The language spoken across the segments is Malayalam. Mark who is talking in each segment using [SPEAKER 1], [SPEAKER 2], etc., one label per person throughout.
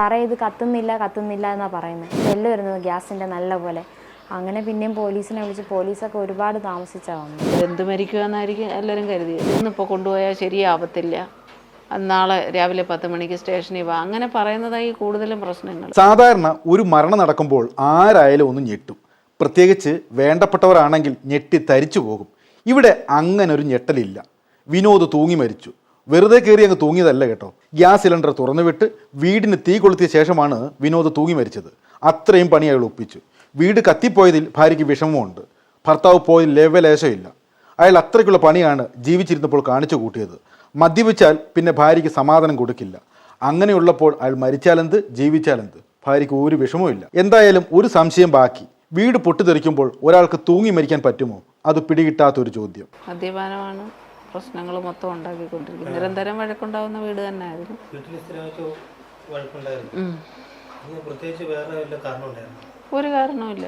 [SPEAKER 1] സാറേ ഇത് കത്തുന്നില്ല കത്തുന്നില്ല എന്നാണ് പറയുന്നത് സ്മെല്ല് വരുന്നത് ഗ്യാസിന്റെ നല്ല പോലെ. അങ്ങനെ പിന്നെയും പോലീസിനെ വിളിച്ച് പോലീസൊക്കെ ഒരുപാട് താമസിച്ചാണ് വന്നത്.
[SPEAKER 2] എന്ത് മരിക്കുക എന്നായിരിക്കും എല്ലാവരും കരുതിയത് ഇന്നിപ്പോൾ കൊണ്ടുപോയാൽ ശരിയാവത്തില്ല. നാളെ രാവിലെ പത്ത് മണിക്ക് സ്റ്റേഷനിൽ വാ. അങ്ങനെ പറയുന്നതായി കൂടുതലും പ്രശ്നങ്ങൾ
[SPEAKER 3] സാധാരണ ഒരു മരണം നടക്കുമ്പോൾ ആരായാലും ഒന്ന് ഞെട്ടും. പ്രത്യേകിച്ച് വേണ്ടപ്പെട്ടവരാണെങ്കിൽ ഞെട്ടി തരിച്ചു പോകും. ഇവിടെ അങ്ങനെ ഒരു ഞെട്ടലില്ല. വിനോദ് തൂങ്ങി മരിച്ചു. വെറുതെ കയറി അങ്ങ് തൂങ്ങിയതല്ല കേട്ടോ. ഗ്യാസ് സിലിണ്ടർ തുറന്നുവിട്ട് വീടിന് തീ കൊളുത്തിയ ശേഷമാണ് വിനോദ് തൂങ്ങി മരിച്ചത്. അത്രയും പണി അയാൾ ഒപ്പിച്ചു. വീട് കത്തിപ്പോയതിൽ ഭാര്യയ്ക്ക് വിഷമമുണ്ട് ഭർത്താവ് പോയതിൽ ലേവലേശമില്ല അയാൾ അത്രയ്ക്കുള്ള പണിയാണ് ജീവിച്ചിരുന്നപ്പോൾ കാണിച്ചു കൂട്ടിയത്. മദ്യപിച്ചാൽ പിന്നെ ഭാര്യയ്ക്ക് സമാധാനം കൊടുക്കില്ല. അങ്ങനെയുള്ളപ്പോൾ അയാൾ മരിച്ചാലെന്ത്? ജീവിച്ചാലെന്ത്? ഭാര്യയ്ക്ക് ഒരു വിഷമവുമില്ല. എന്തായാലും ഒരു സംശയം ബാക്കി. വീട് പൊട്ടിത്തെറിക്കുമ്പോൾ ഒരാൾക്ക് തൂങ്ങി മരിക്കാൻ പറ്റുമോ? അത് പിടികിട്ടാത്തൊരു ചോദ്യം.
[SPEAKER 2] മദ്യപാനമാണ് പ്രശ്നങ്ങൾ മൊത്തം ഉണ്ടാക്കിക്കൊണ്ടിരിക്കും. നിരന്തരം വഴക്കുണ്ടാവുന്ന വീട്
[SPEAKER 4] തന്നെ ആയിരുന്നു
[SPEAKER 2] ഒരു കാരണവുമില്ല.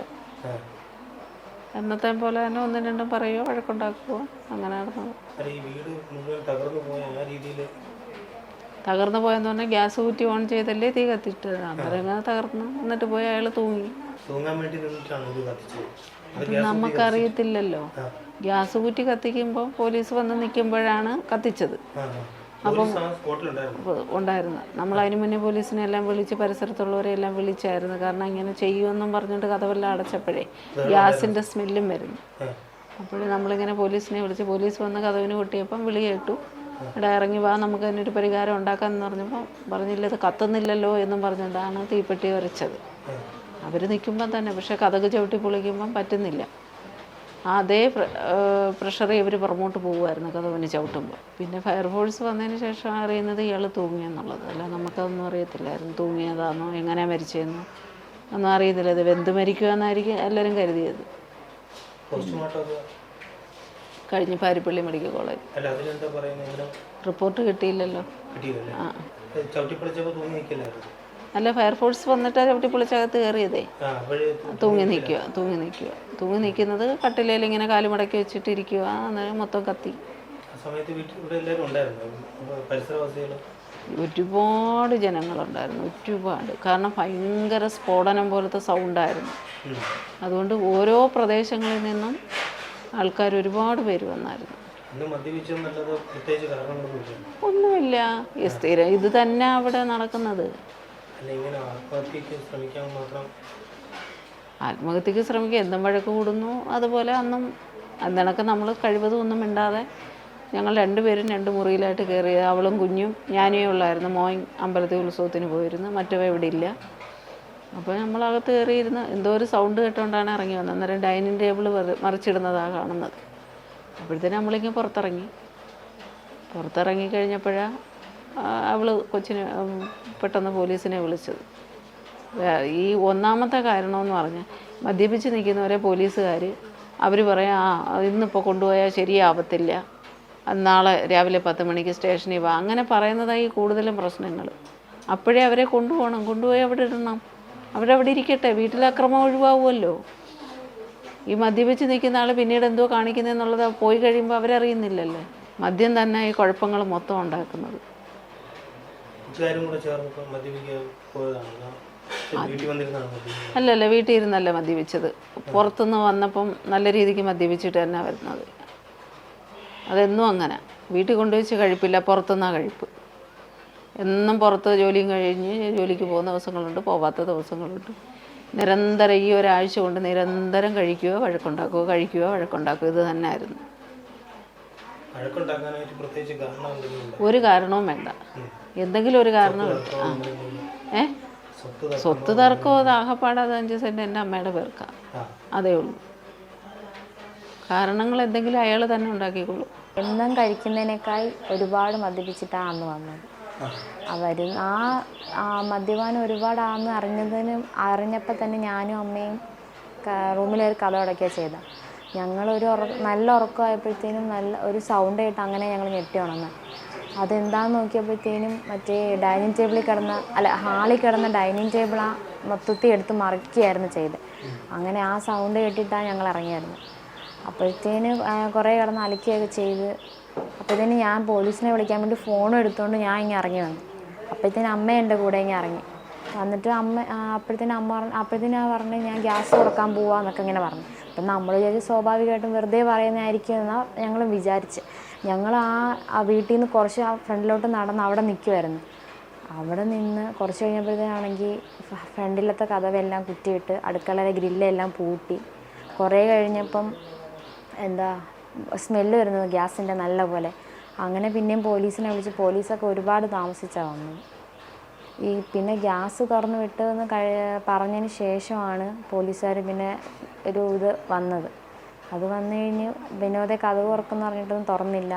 [SPEAKER 2] എന്നത്തെ പോലെ തന്നെ ഒന്നും രണ്ടും പറയുമോ വഴക്കുണ്ടാക്കുമോ അങ്ങനെ നടന്നത്.
[SPEAKER 4] തകർന്നു
[SPEAKER 2] പോയെന്ന് പറഞ്ഞാൽ ഗ്യാസ് കുറ്റി ഓൺ ചെയ്തല്ലേ തീ കത്തിയിട്ടത് അന്നേരം ഇങ്ങനെ തകർന്നു? എന്നിട്ട് പോയി അയാൾ തൂങ്ങി.
[SPEAKER 4] കത്തിച്ചത്?
[SPEAKER 2] നമുക്കറിയത്തില്ലല്ലോ. ഗ്യാസ് കുറ്റി കത്തിക്കുമ്പോൾ പോലീസ് വന്ന് നിൽക്കുമ്പോഴാണ് കത്തിച്ചത്. അപ്പം ഉണ്ടായിരുന്നു. നമ്മൾ അതിനു മുന്നേ പോലീസിനെ എല്ലാം വിളിച്ച് പരിസരത്തുള്ളവരെ എല്ലാം വിളിച്ചായിരുന്നു. കാരണം ഇങ്ങനെ ചെയ്യുമെന്നും പറഞ്ഞിട്ട് കഥവെല്ലാം അടച്ചപ്പോഴേ ഗ്യാസിന്റെ സ്മെല്ലും വരുന്നു. അപ്പോഴും നമ്മളിങ്ങനെ പോലീസിനെ വിളിച്ച് പോലീസ് വന്ന് കഥവിന് കൊട്ടിയപ്പം വിളി കേട്ടു. ഇവിടെ ഇറങ്ങി വാ നമുക്ക് അതിനൊരു പരിഹാരം ഉണ്ടാക്കാമെന്ന് പറഞ്ഞപ്പോൾ പറഞ്ഞില്ല ഇത് കത്തുന്നില്ലല്ലോ എന്നും പറഞ്ഞുകൊണ്ടാണ് തീപ്പെട്ടി വരച്ചത്. അവർ നിൽക്കുമ്പം തന്നെ പക്ഷേ കഥക് ചവിട്ടി പൊളിക്കുമ്പം പറ്റുന്നില്ല. അതേ പ്രഷർ ഇവർ പുറമോട്ട് പോകുമായിരുന്നു കഥവിന് ചവിട്ടുമ്പോൾ പിന്നെ ഫയർഫോഴ്സ് വന്നതിന് ശേഷം അറിയുന്നത് ഇയാൾ തൂങ്ങിയെന്നുള്ളത് അല്ല നമുക്കതൊന്നും അറിയത്തില്ലായിരുന്നു. തൂങ്ങിയതാണോ എങ്ങനെ മരിച്ചതെന്നോ ഒന്നും അറിയത്തില്ല. ഇത് വെന്ത് മരിക്കുമെന്നായിരിക്കും എല്ലാവരും കരുതിയത്. കഴിഞ്ഞ് പാരിപ്പള്ളി മെഡിക്കൽ കോളേജ്. റിപ്പോർട്ട് കിട്ടിയില്ലല്ലോ. ആ. അല്ല ഫയർഫോഴ്സ് വന്നിട്ട് ചവിട്ടി പൊളിച്ചകത്ത് കയറിയതേ. തൂങ്ങി നിൽക്കുക. തൂങ്ങി നിൽക്കുക. തൂങ്ങി നിൽക്കുന്നത് കട്ടിലയിൽ ഇങ്ങനെ കാലുമടക്കി വെച്ചിട്ട് ഇരിക്കുക അന്നേരം മൊത്തം കത്തി. ഒരുപാട് ജനങ്ങളുണ്ടായിരുന്നു ഒരുപാട്. കാരണം ഭയങ്കര സ്ഫോടനം പോലത്തെ സൗണ്ടായിരുന്നു. അതുകൊണ്ട് ഓരോ പ്രദേശങ്ങളിൽ നിന്നും ആൾക്കാർ ഒരുപാട് പേര് വന്നായിരുന്നു. ഒന്നുമില്ല. സ്ഥിരം ഇത് തന്നെ അവിടെ നടക്കുന്നത്.
[SPEAKER 4] ആത്മഹത്യക്ക്
[SPEAKER 2] ശ്രമിക്കുക എന്തും വഴക്ക് കൂടുന്നു. അതുപോലെ അന്നും അന്നണക്ക് നമ്മൾ കഴിവതും ഒന്നും മിണ്ടാതെ ഞങ്ങൾ രണ്ടുപേരും രണ്ട് മുറിയിലായിട്ട് കയറിയത് അവളും കുഞ്ഞും ഞാനേ ഉള്ളായിരുന്നു. മോൻ അമ്പലത്തിൽ ഉത്സവത്തിന് പോയിരുന്നു മറ്റവ ഇവിടെ ഇല്ല. അപ്പോൾ നമ്മളകത്ത് കയറിയിരുന്ന് എന്തോ ഒരു സൗണ്ട് കേട്ടുകൊണ്ടാണ് ഇറങ്ങി വന്നത്. അന്നേരം ഡൈനിങ് ടേബിൾ മറിച്ചിടുന്നതാണ് കാണുന്നത്. അപ്പോഴത്തേനും നമ്മളിങ്ങനെ പുറത്തിറങ്ങി. പുറത്തിറങ്ങി കഴിഞ്ഞപ്പോഴാണ് അവൾ കൊച്ചിനെ പെട്ടെന്ന് പോലീസിനെ വിളിച്ചത്. ഈ ഒന്നാമത്തെ കാരണമെന്ന് പറഞ്ഞാൽ മദ്യപിച്ച് നിൽക്കുന്നവരെ പോലീസുകാർ അവർ പറയാം ആ ഇന്നിപ്പോൾ കൊണ്ടുപോയാൽ ശരിയാവത്തില്ല. നാളെ രാവിലെ പത്ത് മണിക്ക് സ്റ്റേഷനിൽ വാ. അങ്ങനെ പറയുന്നതായി കൂടുതലും പ്രശ്നങ്ങൾ അപ്പോഴേ അവരെ കൊണ്ടുപോകണം. കൊണ്ടുപോയി അവിടെ ഇടണം. അവിടെ അവിടെ ഇരിക്കട്ടെ. വീട്ടിൽ അക്രമം ഒഴിവാകുമല്ലോ ഈ മദ്യപിച്ച് നിൽക്കുന്ന ആൾ പിന്നീട് എന്തോ കാണിക്കുന്നതെന്നുള്ളത് പോയി കഴിയുമ്പോൾ അവരറിയുന്നില്ലല്ലേ. മദ്യം തന്നെ ഈ കുഴപ്പങ്ങൾ മൊത്തം ഉണ്ടാക്കുന്നത്.
[SPEAKER 4] കൂട്ടുകാരും കൂടെ ചേർന്ന് മദ്യപിക്കാൻ പോയതാണ്
[SPEAKER 2] അല്ലല്ല വീട്ടിൽ ഇരുന്നല്ല മദ്യപിച്ചത്. പുറത്തുനിന്ന് വന്നപ്പം നല്ല രീതിക്ക് മദ്യപിച്ചിട്ട് തന്നെ വരുന്നത്. അതെന്നും അങ്ങനെ. വീട്ടിൽ കൊണ്ടുവച്ച് കഴിപ്പില്ല പുറത്തുനിന്നാണ് കഴിപ്പ്. എന്നും പുറത്ത് ജോലിയും കഴിഞ്ഞ് ജോലിക്ക് പോകുന്ന ദിവസങ്ങളുണ്ട് പോവാത്ത ദിവസങ്ങളുണ്ട്. നിരന്തരം ഈ ഒരാഴ്ച കൊണ്ട് നിരന്തരം കഴിക്കുകയോ വഴക്കുണ്ടാക്കുകയോ കഴിക്കുകയോ വഴക്കുണ്ടാക്കുകയോ ഇത് തന്നെ ആയിരുന്നു? ഒരു കാരണവും വേണ്ട. എന്തെങ്കിലും ഒരു കാരണം. ആ. ഏ?
[SPEAKER 4] സ്വത്ത്
[SPEAKER 2] തർക്കോ തർക്കമോ ദാഹപ്പാടോ അത് അഞ്ച് സെന്റ് എന്റെ അമ്മയുടെ
[SPEAKER 4] പേർക്ക.
[SPEAKER 2] അതേ ഉള്ളൂ. കാരണങ്ങൾ എന്തെങ്കിലും അയാൾ തന്നെ ഉണ്ടാക്കിക്കൊള്ളൂ
[SPEAKER 1] എന്നും കഴിക്കുന്നതിനേക്കാൾ ഒരുപാട് മദ്യപിച്ചിട്ടാണ് അന്ന് വന്നത്. അവർ ആ ആ മദ്യപാനം ഒരുപാടാന്ന് അറിഞ്ഞതിന് അറിഞ്ഞപ്പോൾ തന്നെ ഞാനും അമ്മയും റൂമിലൊരു കഥ അടയ്ക്കുക ചെയ്ത. ഞങ്ങളൊരു ഉറ നല്ല ഉറക്കമായപ്പോഴത്തേനും നല്ല ഒരു സൗണ്ട് കേട്ട് അങ്ങനെ ഞങ്ങൾ ഞെട്ടി ഉണർന്ന്. അതെന്താന്ന് നോക്കിയപ്പോഴത്തേനും മറ്റേ ഡൈനിങ് ടേബിളിൽ കിടന്ന അല്ല ഹാളിൽ കിടന്ന ഡൈനിങ് ടേബിൾ ആ മൊത്തത്തിൽ എടുത്ത് മറിക്കുകയായിരുന്നു ചെയ്ത്. അങ്ങനെ ആ സൗണ്ട് കേട്ടിട്ടാണ് ഞങ്ങൾ ഇറങ്ങിയായിരുന്നു അപ്പോഴത്തേന് കുറേ കിടന്ന് അലക്കുകയൊക്കെ ചെയ്ത് അപ്പോഴത്തേന് ഞാൻ പോലീസിനെ വിളിക്കാൻ വേണ്ടി ഫോണും എടുത്തുകൊണ്ട് ഞാൻ ഇങ്ങനെ ഇറങ്ങി വന്നു. അപ്പോഴത്തേന് അമ്മ എന്റെ കൂടെ ഇങ്ങനെ ഇറങ്ങി. വന്നിട്ട് അമ്മ അപ്പോഴത്തേന് അമ്മ പറഞ്ഞു അപ്പോഴത്തേനും ഞാൻ പറഞ്ഞു ഞാൻ ഗ്യാസ് തുറക്കാൻ പോവാന്നൊക്കെ ഇങ്ങനെ പറഞ്ഞു. അപ്പം നമ്മൾ വിചാരിച്ച് സ്വാഭാവികമായിട്ടും വെറുതെ പറയുന്നതായിരിക്കും എന്നാണ് ഞങ്ങളും വിചാരിച്ച്. ഞങ്ങൾ ആ വീട്ടിൽ നിന്ന് കുറച്ച് ആ ഫ്രണ്ടിലോട്ട് നടന്ന് അവിടെ നിൽക്കുമായിരുന്നു അവിടെ നിന്ന് കുറച്ച് കഴിഞ്ഞപ്പോഴത്തേനാണെങ്കിൽ ഫ്രണ്ടിലത്തെ കഥവെല്ലാം കുറ്റിയിട്ട് അടുക്കളയിലെ ഗ്രില്ലെല്ലാം പൂട്ടി. കുറേ കഴിഞ്ഞപ്പം എന്താ സ്മെല്ല് വരുന്നത് ഗ്യാസിന്റെ നല്ല പോലെ. അങ്ങനെ പിന്നെയും പോലീസിനെ വിളിച്ച് പോലീസൊക്കെ ഒരുപാട് താമസിച്ചാണ് വന്നത്. ഈ പിന്നെ ഗ്യാസ് തുറന്നു വിട്ടതെന്ന് കഴി പറഞ്ഞതിന് ശേഷമാണ് പോലീസുകാർ പിന്നെ ഒരു ഇത് വന്നത്. അത് വന്നു കഴിഞ്ഞ് വിനോദെ കഥവ് തുറക്കെന്ന് പറഞ്ഞിട്ടൊന്നും തുറന്നില്ല.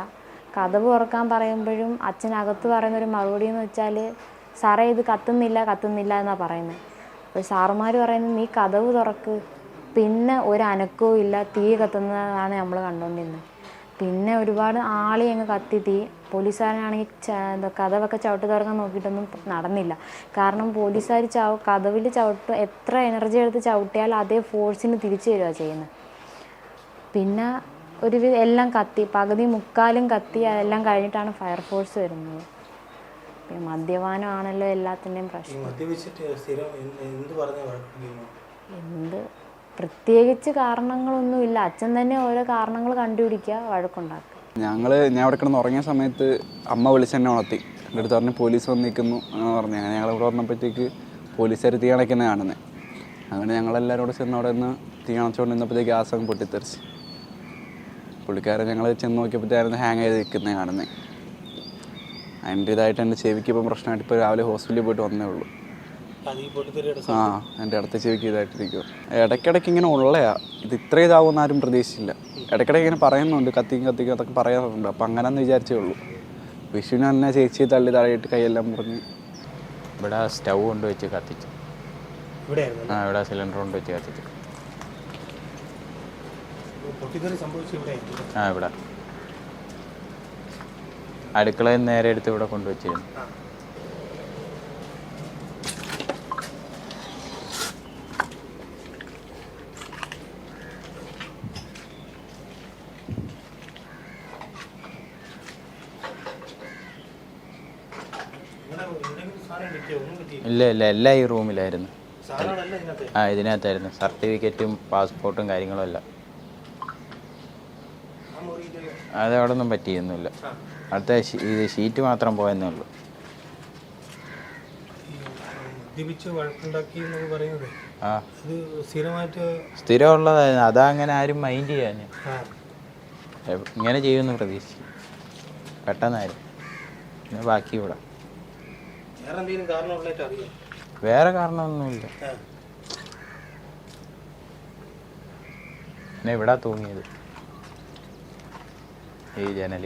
[SPEAKER 1] കഥവ് തുറക്കാൻ പറയുമ്പോഴും അച്ഛനകത്ത് പറയുന്ന ഒരു മറുപടി എന്ന് വെച്ചാൽ സാറേ ഇത് കത്തുന്നില്ല കത്തുന്നില്ല എന്നാണ് പറയുന്നത്. അപ്പോൾ സാറുമാർ പറയുന്നത് നീ കഥവ് തുറക്ക്. പിന്നെ ഒരു അനക്കവും ഇല്ല തീ കത്തുന്നതാണ് നമ്മൾ കണ്ടുകൊണ്ടിരുന്നത്. പിന്നെ ഒരുപാട് ആളി അങ്ങ് കത്തി തീ പോലീസുകാരനാണെങ്കിൽ എന്താ കഥവൊക്കെ ചവിട്ടി തുറക്കാൻ നോക്കിയിട്ടൊന്നും നടന്നില്ല. കാരണം പോലീസുകാർ ചവ കഥവിൽ ചവിട്ട് എത്ര എനർജി എടുത്ത് ചവിട്ടിയാൽ അതേ ഫോഴ്സിന് തിരിച്ചു വരിക ചെയ്യുന്നത്. പിന്നെ ഒരു എല്ലാം കത്തി പകുതി മുക്കാലും കത്തി അതെല്ലാം കഴിഞ്ഞിട്ടാണ് ഫയർഫോഴ്സ് വരുന്നത്. പിന്നെ മദ്യപാനമാണല്ലോ
[SPEAKER 4] എല്ലാത്തിന്റെയും
[SPEAKER 1] പ്രശ്നം.
[SPEAKER 4] എന്ത്
[SPEAKER 1] പ്രത്യേകിച്ച് കാരണങ്ങളൊന്നുമില്ല അച്ഛൻ തന്നെ ഓരോ കാരണങ്ങൾ കണ്ടുപിടിക്കുക വഴക്കുണ്ടാക്കുക.
[SPEAKER 5] ഞങ്ങൾ ഞാൻ അവിടെ കിടന്ന് ഉറങ്ങിയ സമയത്ത് അമ്മ വിളിച്ച് എന്നെ ഉണർത്തി. എന്റെ അടുത്ത് പറഞ്ഞ് പോലീസ് വന്ന് നിൽക്കുന്നു എന്ന് പറഞ്ഞു. അങ്ങനെ ഞങ്ങൾ ഇവിടെ വന്നപ്പോഴത്തേക്ക് പോലീസുകാർ തീ അണയ്ക്കുന്നത് കാണുന്നത് അങ്ങനെ ഞങ്ങളെല്ലാവരും കൂടെ ചെന്ന് അവിടെ നിന്ന് തീ അണച്ചുകൊണ്ട് നിന്നപ്പോഴത്തേക്ക് ഗ്യാസ് അങ്ങ് പൊട്ടിത്തെറിച്ച്. പുള്ളിക്കാരൻ ഞങ്ങൾ ചെന്ന് നോക്കിയപ്പോഴത്തേക്കായിരുന്നു ഹാങ് ചെയ്ത് നിൽക്കുന്നത് കാണുന്നത് അതിന്റെ ഇതായിട്ട് എന്റെ ചെവിക്ക് ഇപ്പം പ്രശ്നമായിട്ട് ഇപ്പോൾ രാവിലെ ഹോസ്പിറ്റലിൽ പോയിട്ട് വന്നേ ഉള്ളൂ. ആ എന്റെ അടുത്ത ചെവിക്ക് ഇതായിട്ടിരിക്കുക ഇടയ്ക്കിടയ്ക്ക് ഇങ്ങനെ ഉള്ളയാ. ഇത് ഇത്ര ഇതാവുമെന്ന് ആരും പ്രതീക്ഷിച്ചില്ല. ഇടയ്ക്കിടയ്ക്ക് ഇങ്ങനെ പറയുന്നുണ്ട് കത്തിക്കും കത്തിക്കും അതൊക്കെ പറയാറുണ്ട്. അപ്പം അങ്ങനെയെന്ന് വിചാരിച്ചേ ഉള്ളൂ. വിഷുവിന് തന്നെ ചേച്ചി തള്ളി താഴെയിട്ട് കൈയെല്ലാം മുറിഞ്ഞ്.
[SPEAKER 6] ഇവിടെ സ്റ്റൗ കൊണ്ട് വെച്ച് കത്തിച്ചു. ആ ഇവിടെ സിലിണ്ടർ കൊണ്ട് വെച്ച് കത്തിച്ചു. ആ ഇവിടെ. അടുക്കളയിൽ നിന്ന് നേരെ എടുത്ത് ഇവിടെ കൊണ്ടുവച്ചിരുന്നു.
[SPEAKER 4] കിട്ടിയില്ല.
[SPEAKER 6] ഇല്ല ഇല്ല എല്ലാം ഈ റൂമിലായിരുന്നു. ആ ഇതിനകത്തായിരുന്നു. സർട്ടിഫിക്കറ്റും പാസ്പോർട്ടും കാര്യങ്ങളും എല്ലാം
[SPEAKER 4] ആ മുറിയിൽ
[SPEAKER 6] അത് അവിടെ ഒന്നും പറ്റിയൊന്നുമില്ല. അടുത്ത ഇത് ഷീറ്റ് മാത്രം പോയെന്നേ ഉള്ളൂ. ആ.
[SPEAKER 4] ഇത് സ്ഥിരമായിട്ട്
[SPEAKER 6] സ്ഥിരമുള്ളതായിരുന്നു. അതാ അങ്ങനെ ആരും മൈൻഡ് ചെയ്യാൻ ഇങ്ങനെ ചെയ്യുമെന്ന് പ്രതീക്ഷിച്ചു. പെട്ടെന്നായിരുന്നു. പിന്നെ ബാക്കി ഇവിടെ.
[SPEAKER 4] വേറെ എന്തെങ്കിലും കാരണമുള്ളതായിട്ട് അറിയാം?
[SPEAKER 6] വേറെ കാരണമൊന്നുമില്ല. പിന്നെ ഇവിടെ തൂങ്ങിയത്. ഈ ജനൽ